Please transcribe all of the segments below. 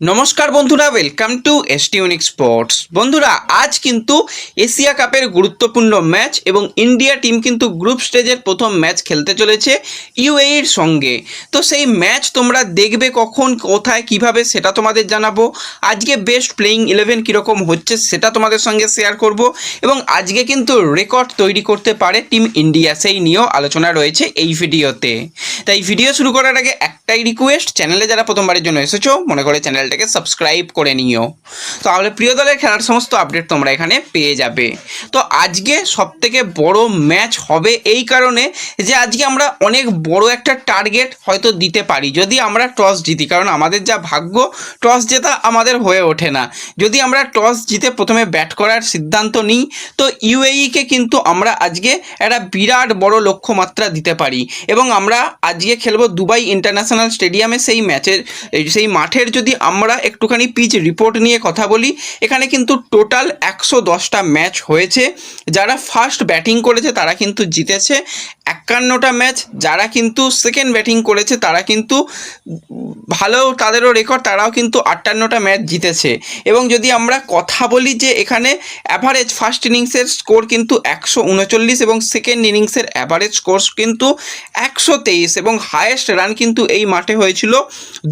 নমস্কার বন্ধুরা welcome two এসটিউনিক sports বন্ধুরা, আজ কিন্তু এশিয়া কাপের গুরুত্বপূর্ণ ম্যাচ এবং ইন্ডিয়া টিম কিন্তু গ্রুপ স্টেজের প্রথম ম্যাচ খেলতে চলেছে ইউএইর সঙ্গে। তো সেই ম্যাচ তোমরা দেখবে কখন, কোথায়, কীভাবে সেটা তোমাদের জানাব। আজকে বেস্ট প্লেয়িং ইলেভেন কীরকম হচ্ছে সেটা তোমাদের সঙ্গে শেয়ার করব এবং আজকে কিন্তু রেকর্ড তৈরি করতে পারে টিম ইন্ডিয়া সেই নিয়েও আলোচনা রয়েছে এই ভিডিওতে তাই ভিডিও শুরু করার আগে একটাই রিকোয়েস্ট চ্যানেলে যারা প্রথমবারের জন্য এসেছ, মনে করে চ্যানেলটাকে সাবস্ক্রাইব করে নিও। তো তাহলে প্রিয় দলের খেলার সমস্ত আপডেট তোমরা এখানে পেয়ে যাবে। তো আজকে সবথেকে বড় ম্যাচ হবে এই কারণে যে আজকে আমরা অনেক বড় একটা টার্গেট হয়তো দিতে পারি, যদি আমরা টস জিতি। কারণ আমাদের যা ভাগ্য টস জেতা আমাদের হয়ে ওঠে না। যদি আমরা টস জিতে প্রথমে ব্যাট করার সিদ্ধান্ত নিই, তো ইউএইকে কিন্তু আমরা আজকে একটা বিরাট বড় লক্ষ্যমাত্রা দিতে পারি। এবং আমরা আজকে খেলব দুবাই ইন্টারন্যাশনাল স্টেডিয়ামে সেই ম্যাচের সেই মাঠের যদি আমরা একটুখানি পিচ রিপোর্ট নিয়ে কথা বলি, এখানে কিন্তু টোটাল একশো দশটা ম্যাচ হয়েছে। যারা ফার্স্ট ব্যাটিং করেছে তারা কিন্তু জিতেছে। একান্নটা ম্যাচ, যারা কিন্তু সেকেন্ড ব্যাটিং করেছে তারা কিন্তু ভালো তাদেরও রেকর্ড, তারাও কিন্তু আটান্নটা ম্যাচ জিতেছে। এবং যদি আমরা কথা বলি যে এখানে অ্যাভারেজ ফার্স্ট ইনিংসের স্কোর কিন্তু একশো উনচল্লিশ এবং সেকেন্ড ইনিংসের অ্যাভারেজ স্কোর কিন্তু একশো তেইশ এবং হায়েস্ট রান কিন্তু এই মাঠে হয়েছিল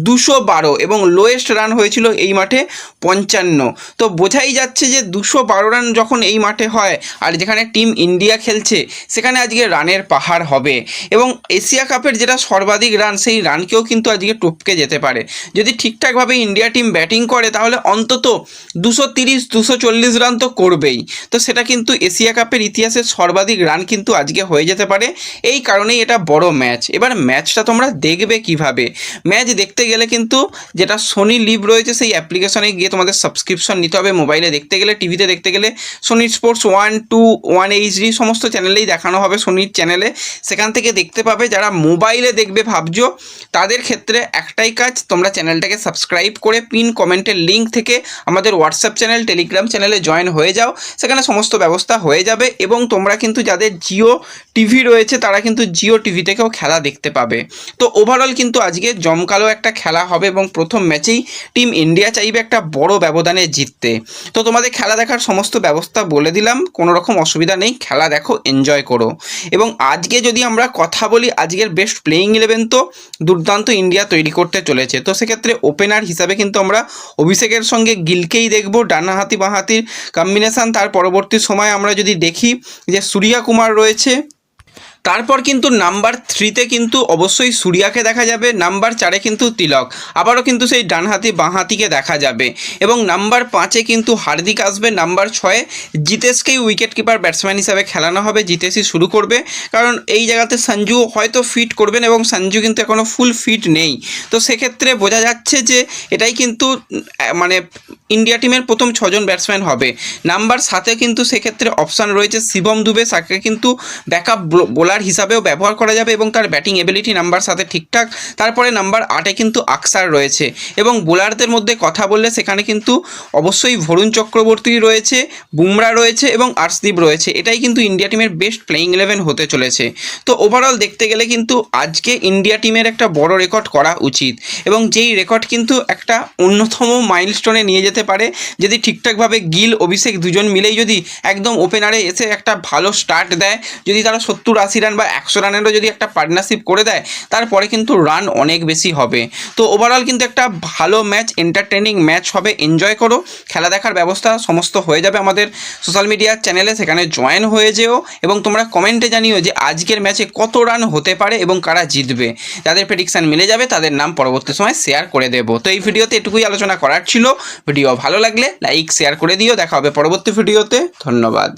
দুশো বারো এবং লোয়েস্ট রান হয়েছিল এই মাঠে পঞ্চান্ন। তো বোঝাই যাচ্ছে যে দুশো বারো রান যখন এই মাঠে হয় আর যেখানে টিম ইন্ডিয়া খেলছে, সেখানে আজকে রানের পাহাড় হবে এবং এশিয়া কাপের যেটা সর্বাধিক রান সেই রানকেও কিন্তু আজকে টপকে যেতে পারে। যদি ঠিকঠাকভাবে ইন্ডিয়া টিম ব্যাটিং করে, তাহলে অন্তত দুশো তিরিশ, দুশো চল্লিশ রান তো করবেই। তো সেটা কিন্তু এশিয়া কাপের ইতিহাসের সর্বাধিক রান কিন্তু আজকে হয়ে যেতে পারে। এই কারণেই এটা বড় ম্যাচ এবার ম্যাচটা তোমরা দেখবে কীভাবে? ম্যাচ দেখতে গেলে কিন্তু যেটা সোনি লিভ রয়েছে, সেই অ্যাপ্লিকেশনে গিয়ে তোমাদের সাবস্ক্রিপশন নিতে হবে। মোবাইলে দেখতে গেলে টিভিতে দেখতে গেলে Sony Sports one two one HD সমস্ত চ্যানেলেই দেখানো হবে সোনির চ্যানেলে সেখান থেকে দেখতে পাবে যারা মোবাইলে দেখবে, ভাবছ, তাদের ক্ষেত্রে একটাই কাজ, তোমরা চ্যানেলটাকে সাবস্ক্রাইব করে পিন কমেন্টের লিঙ্ক থেকে আমাদের হোয়াটসঅ্যাপ চ্যানেল টেলিগ্রাম চ্যানেলে জয়েন হয়ে যাও। সেখানে সমস্ত ব্যবস্থা হয়ে যাবে এবং তোমরা কিন্তু যাদের জিও টিভি রয়েছে, তারা কিন্তু জিও টিভি থেকেও খেলা দেখতে পাবে তো ওভারঅল কিন্তু আজকে জমকালো একটা খেলা হবে এবং প্রথম ম্যাচেই টিম ইন্ডিয়া চাইবে একটা বড় ব্যবধানে জিততে। তো তোমাদের খেলা দেখার সমস্ত ব্যবস্থা বলে দিলাম, কোনো রকম অসুবিধা নেই, খেলা দেখো এনজয় করো। এবং আজকে যদি আমরা কথা বলি আজকের বেস্ট প্লেয়িং ইলেভেন তো দুর্দান্ত ইন্ডিয়া তৈরি করতে চলেছে। তো সেক্ষেত্রে ওপেনার হিসাবে কিন্তু আমরা অভিষেকের সঙ্গে গিলকেই দেখব ডানাহাতি বাঁহাতির কম্বিনেশান তার পরবর্তী সময় আমরা যদি দেখি যে সূর্যা কুমার রয়েছে তারপর কিন্তু নাম্বার থ্রিতে কিন্তু অবশ্যই সূর্যাকে দেখা যাবে, নাম্বার চারে কিন্তু তিলক, আবারও কিন্তু সেই ডানহাতি বাঁহাতিকে দেখা যাবে। এবং নাম্বার পাঁচে কিন্তু হার্দিক আসবে, নাম্বার ছয়ে জিতেশকেই উইকেট কিপার ব্যাটসম্যান হিসাবে খেলানো হবে, জিতেশই শুরু করবে। কারণ এই জায়গাতে সঞ্জু হয়তো ফিট করবেন এবং সঞ্জু কিন্তু এখনও ফুল ফিট নেই। তো সেক্ষেত্রে বোঝা যাচ্ছে যে এটাই কিন্তু মানে ইন্ডিয়া টিমের প্রথম ছজন ব্যাটসম্যান হবে। নাম্বার সাথে কিন্তু সেক্ষেত্রে অপশান রয়েছে শিবম দুবে তাকে কিন্তু ব্যাকআপ বোলার হিসাবেও ব্যবহার করা যাবে এবং তার ব্যাটিং এবিলিটি নাম্বার সাথে ঠিকঠাক, তারপরে নাম্বার আটে কিন্তু আকসার রয়েছে। এবং বোলারদের মধ্যে কথা বললে সেখানে কিন্তু অবশ্যই ভরুণ চক্রবর্তী রয়েছে, বুমরা রয়েছে এবং আর্শদীপ রয়েছে। এটাই কিন্তু ইন্ডিয়া টিমের বেস্ট প্লেয়িং ইলেভেন হতে চলেছে। তো ওভারঅল দেখতে গেলে কিন্তু আজকে ইন্ডিয়া টিমের একটা বড় রেকর্ড করা উচিত। এবং যেই রেকর্ড কিন্তু একটা অন্যতম মাইলস্টোনে নিয়ে যেতে পারে, যদি ঠিকঠাকভাবে গিল, অভিষেক দুজন মিলেই যদি একদম ওপেনারে এসে একটা ভালো স্টার্ট দেয়, যদি তারা সত্তর রান বা একশো রানেরও যদি একটা পার্টনারশিপ করে দেয়, তারপরে কিন্তু রান অনেক বেশি হবে। তো ওভারঅল কিন্তু একটা ভালো ম্যাচ এন্টারটেনিং ম্যাচ হবে। এনজয় করো। খেলা দেখার ব্যবস্থা সমস্ত হয়ে যাবে আমাদের সোশ্যাল মিডিয়ার চ্যানেলে সেখানে জয়েন হয়ে যেও এবং তোমরা কমেন্টে জানিও যে আজকের ম্যাচে কত রান হতে পারে এবং কারা জিতবে। যাদের প্রেডিকশান মিলে যাবে, তাদের নাম পরবর্তী সময় শেয়ার করে দেবো। তো এই ভিডিওতে এটুকুই আলোচনা করার ছিল। ভিডিও ভালো লাগলে লাইক শেয়ার করে দিও। দেখা হবে পরবর্তী ভিডিওতে ধন্যবাদ।